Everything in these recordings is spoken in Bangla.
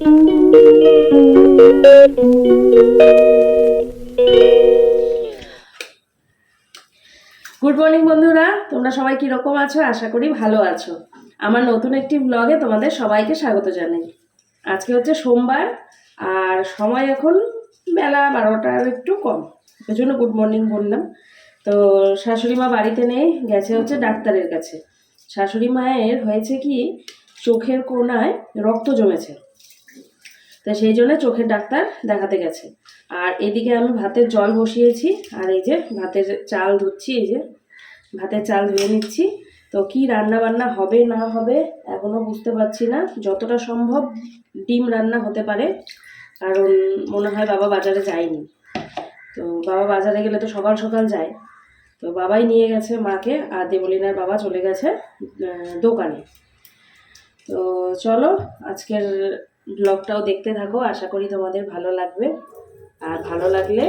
গুড মর্নিং বন্ধুরা। তোমরা সবাই কীরকম আছো? আশা করি ভালো আছো। আমার নতুন একটি ব্লগে তোমাদের সবাইকে স্বাগত জানাই। আজকে হচ্ছে সোমবার, আর সময় এখন বেলা বারোটার একটু কম। ওই জন্য গুড মর্নিং বললাম। তো শাশুড়ি মা বাড়িতে নেই, গেছে হচ্ছে ডাক্তারের কাছে। শাশুড়ি মায়ের হয়েছে কি, চোখের কোনায় রক্ত জমেছে। তো সেই জন্য চোখের ডাক্তার দেখাতে গেছে। আর এদিকে আমি ভাতের জল বসিয়েছি, আর এই যে ভাতের চাল ধুচ্ছি, এই যে ভাতের চাল ধুয়ে নিচ্ছি। তো কি রান্না বান্না হবে, না হবে এখনও বুঝতে পারছি না। যতটা সম্ভব ডিম রান্না হতে পারে, কারণ মনে হয় বাবা বাজারে যায়নি। তো বাবা বাজারে গেলে তো সকাল সকাল যায়। তো বাবাই নিয়ে গেছে মাকে, আর দেবলিনার বাবা চলে গেছে দোকানে। তো চলো, আজকের ব্লগটাও দেখতে থাকো, আশা করি তোমাদের ভালো লাগবে। আর ভালো লাগলে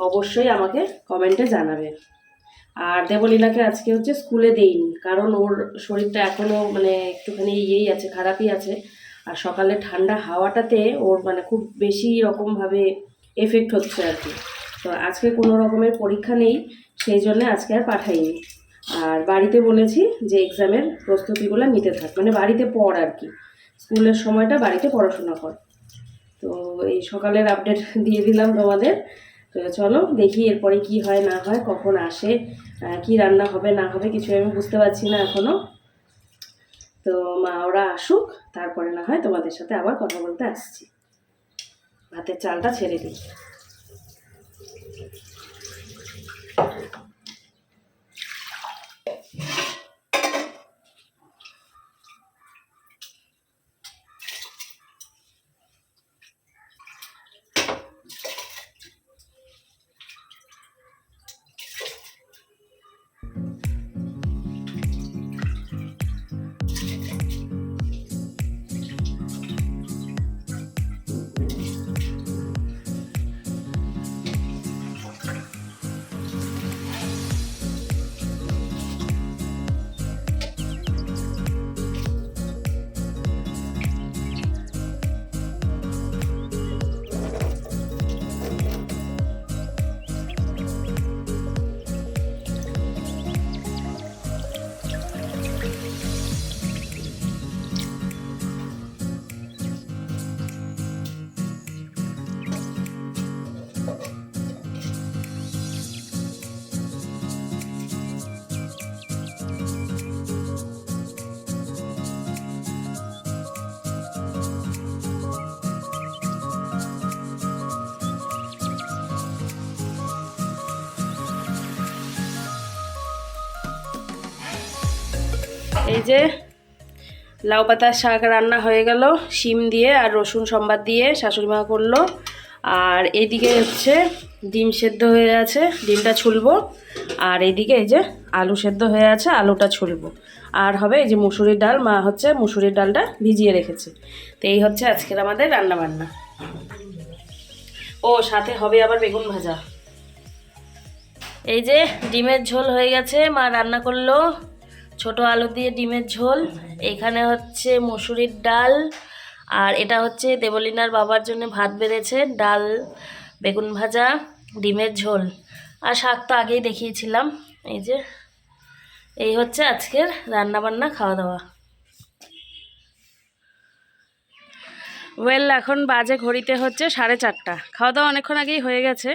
অবশ্যই আমাকে কমেন্টে জানাবে। আর দেবলীনাকে আজকে হচ্ছে স্কুলে দেইনি, কারণ ওর শরীরটা এখনও মানে একটুখানি ইয়েই আছে, খারাপই আছে। আর সকালে ঠান্ডা হাওয়াটাতে ওর মানে খুব বেশি রকমভাবে এফেক্ট হচ্ছে আর কি। তো আজকে কোনো রকমের পরীক্ষা নেই, সেই জন্য আজকে আর পাঠাইনি। আর বাড়িতে বলেছি যে এক্সামের প্রস্তুতিগুলো নিতে থাক মানে বাড়িতে পড় আর কি। স্কুলের সময়টা বাড়িতে পড়াশোনা কর। তো এই সকালের আপডেট দিয়ে দিলাম তোমাদের। তো চলো দেখি এরপরে কি হয়, না হয়, কখন আসে কি রান্না হবে, না হবে কিছু আমি বুঝতে পারছি না এখনও তো মা, ওরা আসুক, তারপরে না হয় তোমাদের সাথে আবার কথা বলতে আসছি। ভাতের চালটা ছেড়ে দিই। এই যে লাউ পাতার শাক রান্না হয়ে গেল, শিম দিয়ে আর রসুন সম্বাদ দিয়ে শাশুড়ি মা করল। আর এইদিকে হচ্ছে ডিম সেদ্ধ হয়ে আছে, ডিমটা ছুলবো। আর এইদিকে এই যে আলু সেদ্ধ হয়ে আছে, আলুটা ছুলবো। আর হবে এই যে মুসুরির ডাল, মা হচ্ছে মুসুরির ডালটা ভিজিয়ে রেখেছে। তো এই হচ্ছে আজকের আমাদের রান্না বান্না। ও, সাথে হবে আবার বেগুন ভাজা। এই যে ডিমের ঝোল হয়ে গেছে, মা রান্না করল। ছোট আলু দিয়ে ডিমের ঝোল, এখানে হচ্ছে মসুরির ডাল, আর এটা হচ্ছে দেবলিনার বাবার জন্য ভাত বেড়েছে, ডাল, বেগুন ভাজা, ডিমের ঝোল। আর শাক তো আগেই দেখিয়েছিলাম, এই যে, এই হচ্ছে আজকের রান্না বান্না খাওয়া দাওয়া। ওয়েল এখন বাজে ঘড়িতে হচ্ছে সাড়ে চারটা। খাওয়া দাওয়া অনেকক্ষণ আগেই হয়ে গেছে।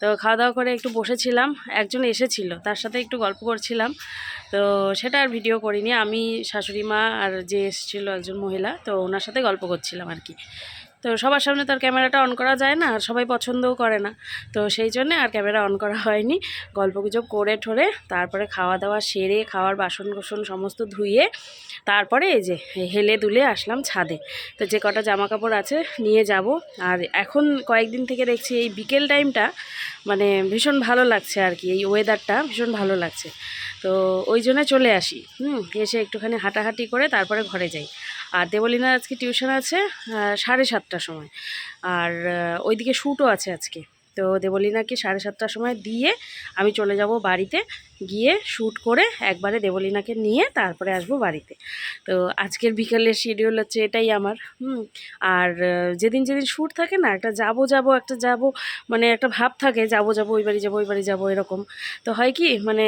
তো খাওয়া দাওয়া করে একটু বসেছিলাম। একজন এসেছিল, তার সাথে একটু গল্প করছিলাম। তো সেটা আর ভিডিও করিনি। আমি শাশুড়ি মা আর যে এসেছিল একজন মহিলা, তো ওনার সাথে গল্প করছিলাম আর কি। তো সবার সামনে তো আর ক্যামেরাটা অন করা যায় না, আর সবাই পছন্দও করে না। তো সেই জন্যে আর ক্যামেরা অন করা হয়নি। গল্প গুজব করে ঠোরে, তারপরে খাওয়া দাওয়া সেরে, খাওয়ার বাসন কোসন সমস্ত ধুয়ে, তারপরে এই যে হেলে দুলে আসলাম ছাদে। তো যে কটা জামা কাপড় আছে নিয়ে যাব। আর এখন কয়েকদিন থেকে দেখছি এই বিকেল টাইমটা মানে ভীষণ ভালো লাগছে আর কি, এই ওয়েদারটা ভীষণ ভালো লাগছে। তো ওই জন্য চলে আসি। হুম, এসে একটুখানি হাঁটাহাঁটি করে তারপরে ঘরে যাই। আর দেবলিনার আজকে টিউশন আছে সাড়ে সাতটার সময়। আর ওইদিকে শ্যুটও আছে আজকে। তো দেবলীনাকে সাড়ে সাতটার সময় দিয়ে আমি চলে যাব বাড়িতে, গিয়ে শ্যুট করে একবারে দেবলীনাকে নিয়ে তারপরে আসব বাড়িতে। তো আজকের বিকেলের শিডিউল হচ্ছে এটাই আমার আর যেদিন যেদিন শ্যুট থাকে না, একটা যাব যাব, একটা যাব মানে একটা ভাব থাকে, যাব যাব, ওই বাড়ি যাব, ওই বাড়ি যাব, এরকম। তো হয় কি মানে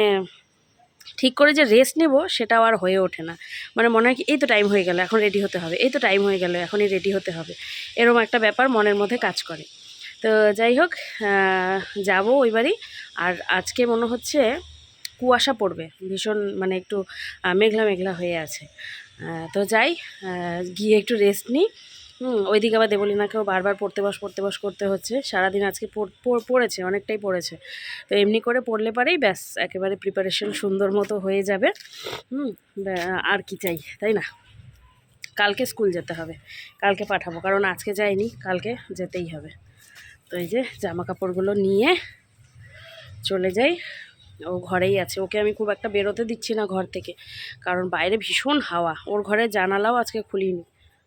ঠিক করে যে রেস্ট নেব সেটাও আর হয়ে ওঠে না। মানে মনে হয় কি, এই তো টাইম হয়ে গেল, এখন রেডি হতে হবে। এই তো টাইম হয়ে গেল, এখনই রেডি হতে হবে। এরকম একটা ব্যাপার মনের মধ্যে কাজ করে। তো যাই হোক যাব ওই বাড়ি। আর আজকে মনে হচ্ছে কুয়াশা পড়বে, ভীষণ মানে একটু মেঘলা মেঘলা হয়ে আছে। তো যাই গিয়ে একটু রেস্ট নিই। হুম। ওইদিকে আবার দেবলীনাকেও বারবার পড়তে বস পড়তে বস করতে হচ্ছে। সারাদিন আজকে পড়- পড়- পড়েছে, অনেকটাই পড়েছে। তো এমনি করে পড়লে পারেই, ব্যাস, একেবারে প্রিপারেশন সুন্দর মতো হয়ে যাবে। হুম আর কি চাই, তাই না? কালকে স্কুল যেতে হবে, কালকে পাঠাবো, কারণ আজকে যাইনি, কালকে যেতেই হবে। তো এই যে জামা কাপড়গুলো নিয়ে চলে যাই। ও ঘরেই আছে, ওকে আমি খুব একটা বেরোতে দিচ্ছি না ঘর থেকে, কারণ বাইরে ভীষণ হাওয়া। ওর ঘরে জানালাও আজকে খুলিনি,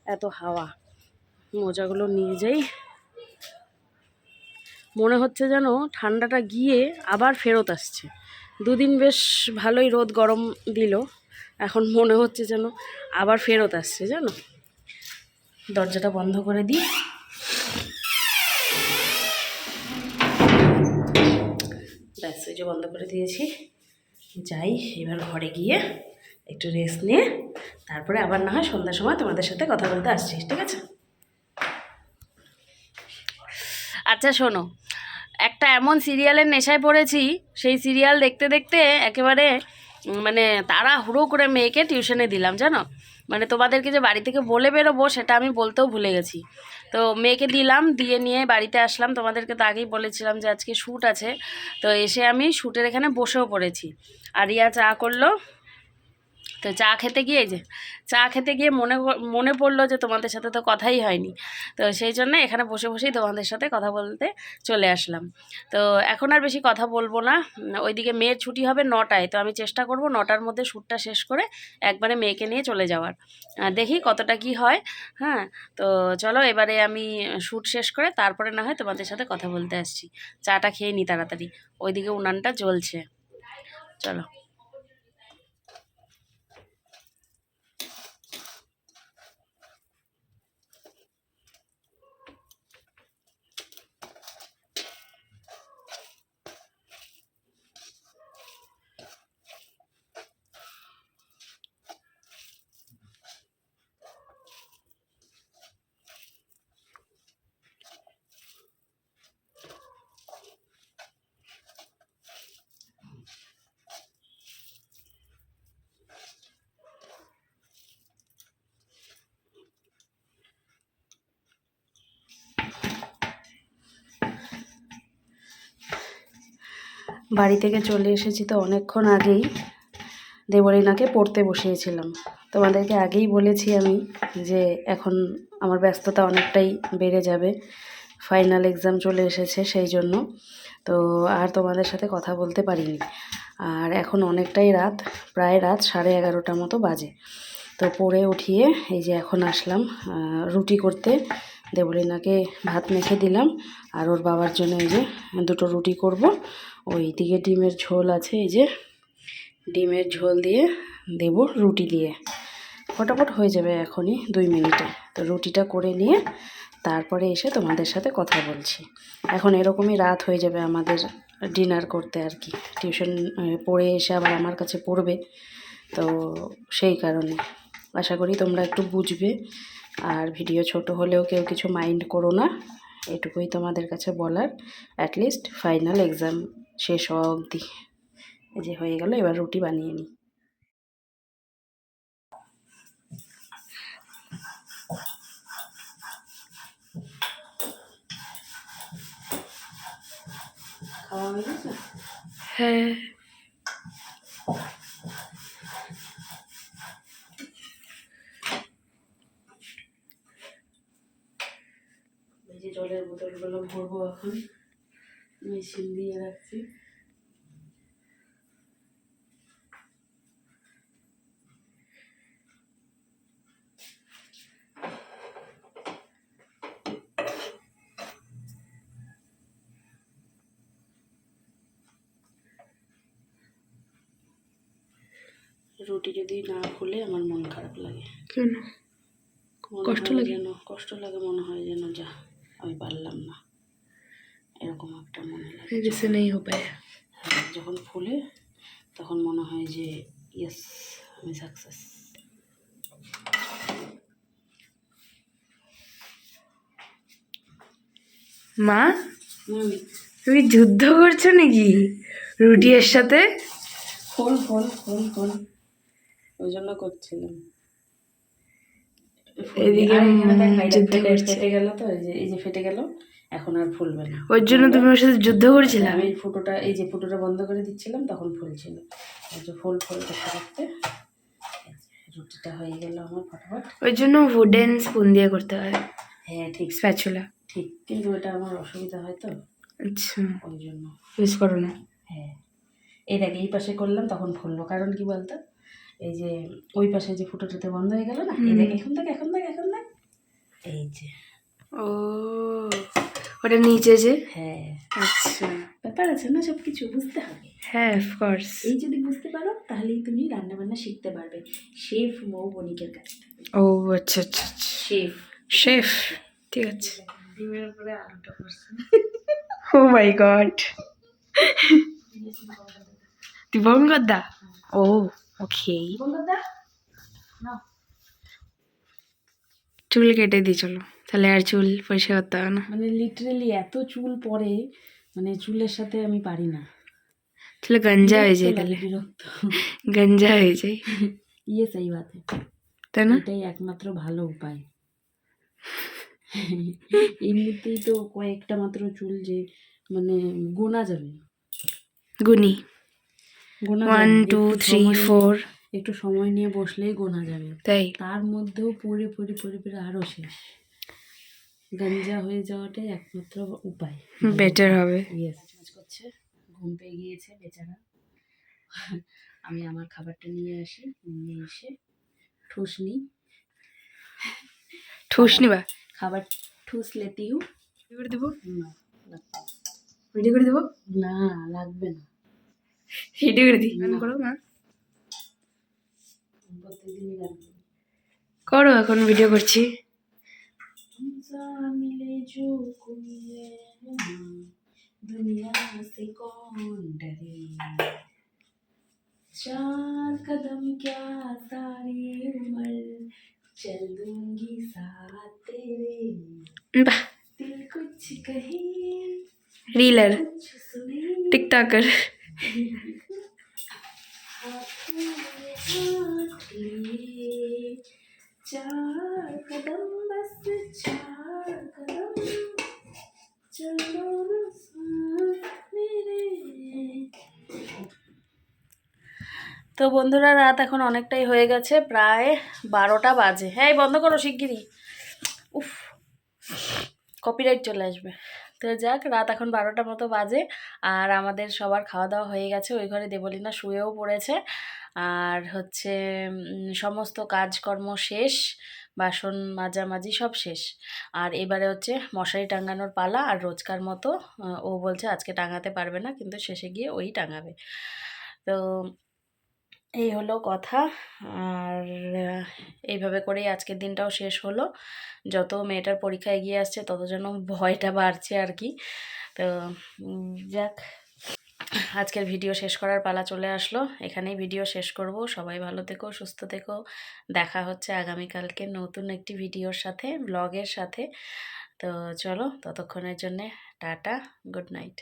এত হাওয়া। মোজাগুলো নিয়ে যাই। মনে হচ্ছে যেন ঠান্ডাটা গিয়ে আবার ফেরত আসছে। দুদিন বেশ ভালোই রোদ গরম দিল। এখন মনে হচ্ছে যেন আবার ফেরত আসছে, জানো? দরজাটা বন্ধ করে দিই। ব্যাস যে বন্ধ করে দিয়েছি। যাই, এবার ঘরে গিয়ে একটু রেস্ট নিয়ে, তারপরে আবার না হয় সন্ধ্যার সময় তোমাদের সাথে কথা বলতে আসছিস ঠিক আছে? আচ্ছা শোনো। একটা এমন সিরিয়ালের নেশায় পড়েছি, সেই সিরিয়াল দেখতে দেখতে একেবারে মানে তারা হুড়ো করে মেয়েকে টিউশনে দিলাম, জানো? মানে তোমাদেরকে যে বাড়ি থেকে বলে বেরোবো, সেটা আমি বলতেও ভুলে গেছি। তো মেয়েকে দিলাম, দিয়ে নিয়ে বাড়িতে আসলাম। তোমাদেরকে তো আগেই বলেছিলাম যে আজকে শ্যুট আছে। তো এসে আমি শ্যুটের এখানে বসেও পড়েছি। আর রিয়া চা করল তো চা খেতে গিয়ে যে, চা খেতে গিয়ে মনে মনে পড়ল যে তোমাদের সাথে তো কথাই হয়নি। তো সেই জন্য এখানে বসে বসেই তোমাদের সাথে কথা বলতে চলে আসলাম। তো এখন আর বেশি কথা বলব না। ওইদিকে মেয়ের ছুটি হবে নটায়, তো আমি চেষ্টা করব নটার মধ্যে শ্যুটটা শেষ করে একবারে মেয়েকে নিয়ে চলে যাওয়ার। দেখি কতটা কি হয় হ্যাঁ? তো চলো এবারে আমি শ্যুট শেষ করে তারপরে না হয় তোমাদের সাথে কথা বলতে আসছি। চাটা খেয়ে নিই তাড়াতাড়ি, ওইদিকে উনানটা জ্বলছে। চলো। বাড়ি থেকে চলে এসেছি তো অনেকক্ষণ আগেই দেবলীনাকে পড়তে বসিয়েছিলাম। তোমাদেরকে আগেই বলেছি আমি যে এখন আমার ব্যস্ততা অনেকটাই বেড়ে যাবে। ফাইনাল এক্সাম চলে এসেছে সেই জন্য। তো আর তোমাদের সাথে কথা বলতে পারিনি। আর এখন অনেকটাই রাত, প্রায় রাত সাড়ে এগারোটা মতো বাজে। তো পড়ে উঠিয়ে এই যে এখন আসলাম রুটি করতে। দেবলীনাকে ভাত মেখে দিলাম আর ওর বাবার জন্য এই যে দুটো রুটি করব। ওই দিকে ডিমের ঝোল আছে, এই যে ডিমের ঝোল দিয়ে দেব রুটি দিয়ে। ফটাফট হয়ে যাবে এখনই দুই মিনিটে। তো রুটিটা করে নিয়ে তারপরে এসে তোমাদের সাথে কথা বলছি। এখন এরকমই রাত হয়ে যাবে আমাদের ডিনার করতে আর কি। টিউশন পড়ে এসে আবার আমার কাছে পড়বে। তো সেই কারণে। আশা করি তোমরা একটু বুঝবে। আর ভিডিও ছোট হলেও কেউ কিছু মাইন্ড করো না। এটুকুই তোমাদের কাছে বলার। অ্যাটলিস্ট ফাইনাল এক্সাম শেষ হওয়া অবধি এই যে হয়ে গেল এবার রুটি বানিয়ে নিই। হ্যাঁ জলের বোতলগুলো ভরবো এখন। শিল দিয়ে রাখছি। রুটি যদি না খুলে আমার মন খারাপ লাগে। কেন? কষ্ট লাগে? না কষ্ট লাগে মনে হয় যেন যা আমি পারলাম না। এরকম একটা মনে লাগে নেই হবে যখন ফুলে তখন মনে হয় যে ইয়েস আমি সাকসেস মা? তুমি যুদ্ধ করছ নাকি? রুটি এর সাথে? ফোন ফোন ফোন ফোন ওই জন্য করছিলাম। এদিকে যুদ্ধ করছে। ফেটে গেল তো এই যে ফেটে গেল। এখন আর ফুলবে না। ওর জন্য তুমি ওর সাথে যুদ্ধ করেছিলে? আমি ফুটোটা এই যে ফুটোটা বন্ধ করে দিচ্ছিলাম তখন ফুলছিল এই যে ফুল ফুল করতে করতে এই রুটিটা হয়ে গেল আমার ফটাফট। ওই জন্য উডেন স্পুন দিয়ে করতে হয়। হ্যাঁ ঠিক। স্প্যাচুলা ঠিক কিন্তু এটা আমার অসুবিধা হয় তো। আচ্ছা। ওই জন্য। ইউজ করো না। হ্যাঁ। এই দেখ এই পাশে করলাম তখন ফুললো। কারণ কি বলতো? এই যে ওই পাশে যে ফুটোটাতে বন্ধ হয়ে গেল না? এই দেখ এখন দেখ এখন দেখ এখন দেখ। এই যে। ও ওটা নিচে যে। হ্যাঁ। আচ্ছা। ব্যাপার আছে না সব কিছু বুঝতে হবে। হ্যাঁ অফকোর্স এই যদি বুঝতে পারো তাহলেই তুমি রান্না বান্না শিখতে পারবে। শেফ মৌ বণিকের কাছ থেকে। ও আচ্ছা আচ্ছা আচ্ছা। শেফ। শেফ ঠিক আছে। ডিমের উপরে আলুটা করছে। ও মাই গড। দিবঙ্গদা? ও ওকে। বন্ধুদা চুল কেটে দিই চলো। তাহলে আর চুল পরিষ্কার করতে হবে না। মানে লিটারেলি এত চুল পড়ে মানে চুলের সাথে আমি পারি না। তাহলে গঞ্জা হয়ে যায় তাহলে। গঞ্জা হয়ে যায়। ইয়ে সেই বাত তাই না? এটাই একমাত্র ভালো উপায়। এমনিতেই তো কয়েকটা মাত্র চুল যে মানে গোনা যাবে। গুনি গোনা ওয়ান টু থ্রি ফোর একটু সময় নিয়ে বসলেই গোনা যাবে। তাই। তার মধ্যেও পড়ে পড়ে পড়ে পড়ে আরও শেষ। গাঞ্জা হয়ে যাওয়াটাই একমাত্র উপায়। বেটার হবে। করছে। ঘুম পেয়ে গিয়েছে বেচারা। আমি আমার খাবারটা নিয়ে আসি নিয়ে এসে ঠুস নিই ঠুস নিবা খাবার ঠুস লেতি হু। করে দেবো? না লাগবে ভিডিও করে দেবো? না লাগবে না। ভিডিও করে দিই। না। করো লাগবে। করো এখন ভিডিও করছি। इंसान मिले जो दुनिया से कौन डरे चार कदम क्या सारी उम्र साथ तेरे। दिल कुछ कहे रीलर टिकटॉकर चार कदम তো বন্ধুরা, রাত এখন অনেকটাই হয়ে গেছে, প্রায় বারোটা বাজে। হ্যাঁ বন্ধ করো শিগগিরই। উফ কপিরাইট চলে আসবে। তো যাক, রাত এখন বারোটা মতো বাজে, আর আমাদের সবার খাওয়া দাওয়া হয়ে গেছে। ওই ঘরে দেবলীনা শুয়েও পড়েছে। আর হচ্ছে সমস্ত কাজকর্ম শেষ। বাসন মাজামাজি সব শেষ। আর এবারে হচ্ছে মশারি টাঙানোর পালা আর রোজকার মতো ও বলছে আজকে টাঙাতে পারবে না, কিন্তু শেষে গিয়ে ওই টাঙাবে। তো এই হলো কথা। আর এইভাবে করেই আজকের দিনটাও শেষ হলো। যত মেয়েটার পরীক্ষা এগিয়ে আসছে, তত যেন ভয়টা বাড়ছে আর কি। তো যাক। আজকের ভিডিও শেষ করার পালা চলে আসলো। এখানেই ভিডিও শেষ করব। সবাই ভালো থেকো, সুস্থ থেকো। দেখা হচ্ছে আগামীকালকে নতুন একটি ভিডিওর সাথে ব্লগের সাথে। তো চলো, ততক্ষণের জন্যে টাটা গুড নাইট